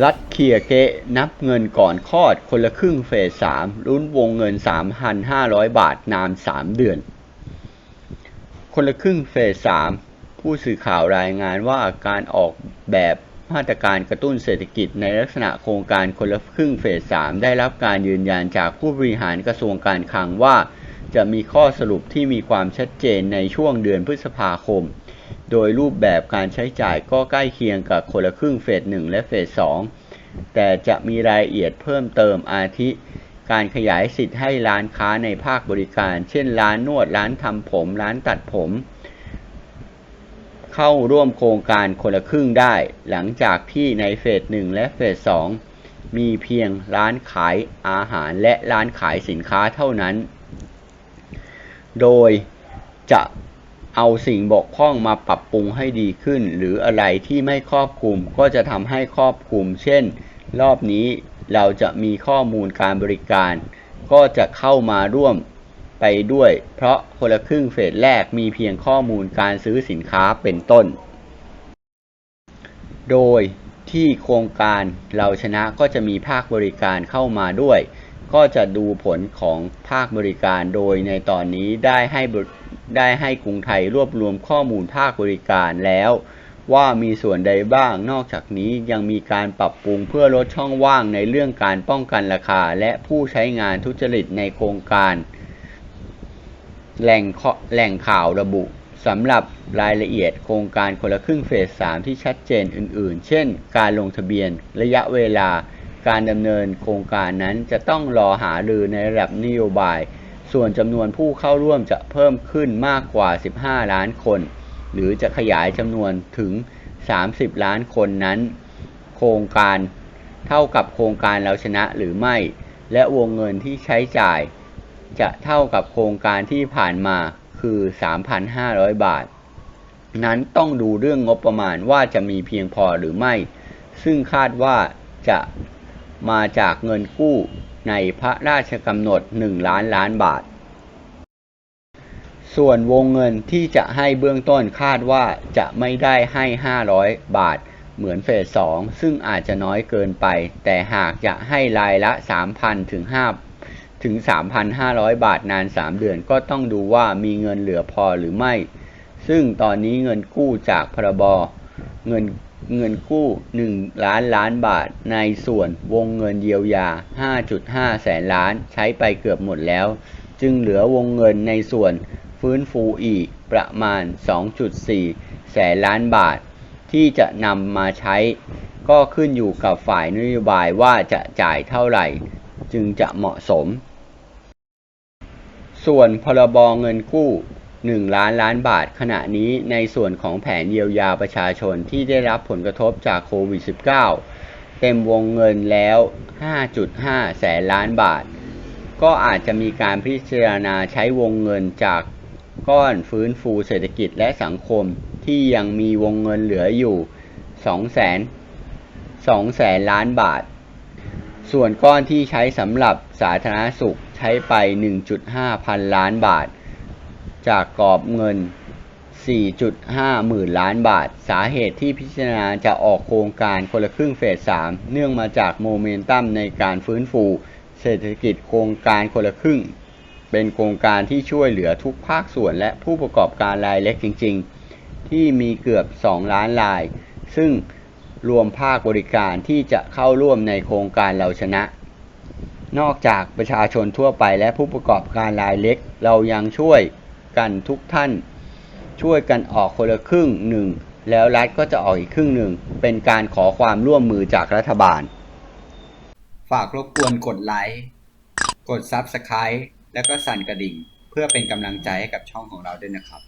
รัฐเคียเกะนับเงินก่อนคลอดคนละครึ่งเฟส3ลุ้นวงเงิน 3,500 บาทนาน 3 เดือน คนละครึ่งเฟส 3 ผู้สื่อข่าวรายงานว่าการออกแบบมาตรการกระตุ้นเศรษฐกิจในลักษณะโครงการคนละครึ่งเฟส 3 ได้รับการยืนยันจากผู้บริหารกระทรวงการคลังว่า จะมีข้อสรุปที่มีความชัดเจนในช่วงเดือนพฤษภาคม โดยรูปแบบการใช้จ่ายก็ใกล้เคียงกับคนละครึ่งเฟส1และเฟส2แต่จะมีรายละเอียดเพิ่มเติมอาทิ การขยายสิทธิ์ให้ร้านค้าในภาคบริการ เช่น ร้านนวด ร้านทำผม ร้านตัดผม เข้าร่วมโครงการคนละครึ่งได้ หลังจากที่ในเฟส1และเฟส2มีเพียงร้านขายอาหารและร้านขายสินค้าเท่านั้น โดยจะ เอาสิ่งบกพร่องมาปรับปรุงให้ดีขึ้น หรืออะไรที่ไม่ครอบคลุมก็จะทำให้ครอบคลุม เช่น รอบนี้เราจะมีข้อมูลการบริการ ก็จะเข้ามาร่วมไปด้วย เพราะคนละครึ่งเฟสแรกมีเพียงข้อมูลการซื้อสินค้าเป็นต้น โดยที่โครงการเราชนะก็จะมีภาคบริการเข้ามาด้วย ก็จะดูผลของภาคบริการโดยในตอนนี้ได้ให้ได้ให้กรุงไทยรวบรวมข้อมูลภาคบริการแล้ว ว่ามีส่วนใดบ้าง นอกจากนี้ยังมีการปรับปรุงเพื่อลดช่องว่างในเรื่องการป้องกันราคา และผู้ใช้งานทุจริตในโครงการ แหล่งแหล่งข่าวระบุสำหรับรายละเอียดโครงการคนละครึ่งเฟส 3 ที่ชัดเจนอื่น ๆ เช่น การลงทะเบียนระยะเวลา การดำเนินโครงการนั้นจะต้องรอหารือในระดับนโยบาย ส่วนจำนวนผู้เข้าร่วมจะเพิ่มขึ้นมากกว่า 15 ล้านคน หรือจะขยายจำนวนถึง 30 ล้านคนนั้น โครงการเท่ากับโครงการเราชนะหรือไม่ และวงเงินที่ใช้จ่าย จะเท่ากับโครงการที่ผ่านมาคือ 3,500 บาท นั้นต้องดูเรื่องงบประมาณว่าจะมีเพียงพอหรือไม่ ซึ่งคาดว่าจะ มาจากเงินกู้ในพระราชกำหนด 1 ล้านล้านบาท ส่วนวงเงินที่จะให้เบื้องต้นคาดว่าจะไม่ได้ให้ 500 บาท เหมือนเฟส 2 ซึ่งอาจจะน้อยเกินไป แต่หากจะให้รายละ 3,000 ถึง 5 ถึง 3,500 บาทนาน 3 เดือนก็ต้องดูว่ามีเงินเหลือพอหรือไม่ ซึ่งตอนนี้เงินกู้จากพรบเงิน เงินกู้ 1 ล้านล้านบาท ในส่วนวงเงินเยียวยา 5.5 แสนล้านใช้ไปเกือบหมดแล้ว จึงเหลือวงเงินในส่วนฟื้นฟูอีกประมาณ 2.4 แสนล้านบาท ที่จะนำมาใช้ ก็ขึ้นอยู่กับฝ่ายนโยบายว่าจะจ่ายเท่าไหร่ จึงจะเหมาะสม ส่วนพรบเงินกู้ 1 ล้านล้านบาทขณะนี้ในส่วนของแผนเยียวยาประชาชนที่ได้รับผลกระทบจากโควิด -19 เต็มวงเงินแล้ว 5.5 แสนล้านบาท ก็อาจจะมีการพิจารณาใช้วงเงินจากก้อนฟื้นฟูเศรษฐกิจและสังคมที่ยังมีวงเงินเหลืออยู่ 2 แสน 2 แสนล้านบาท ส่วนก้อนที่ใช้สำหรับสาธารณสุขใช้ไป 1.5 พันล้านบาท จากกรอบเงิน 4.5 หมื่นล้านบาท สาเหตุที่พิจารณาจะออกโครงการคนละครึ่งเฟส 3 เนื่องมาจากโมเมนตัมในการฟื้นฟู เศรษฐกิจโครงการคนละครึ่ง เป็นโครงการที่ช่วยเหลือทุกภาคส่วนและผู้ประกอบการรายเล็กจริง ๆ ที่มีเกือบ 2 ล้านราย ซึ่งรวมภาคบริการที่จะเข้าร่วมในโครงการเราชนะ นอกจากประชาชนทั่วไปและผู้ประกอบการรายเล็ก เรายังช่วย กันทุกท่าน ช่วยกันออกคนละครึ่งหนึ่งแล้วรัฐก็จะออกอีกครึ่งหนึ่ง เป็นการขอความร่วมมือจากรัฐบาล ฝากรบกวนกดไลค์ กด Subscribe แล้วก็สั่นกระดิ่ง เพื่อเป็นกำลังใจให้กับช่องของเราด้วยนะครับ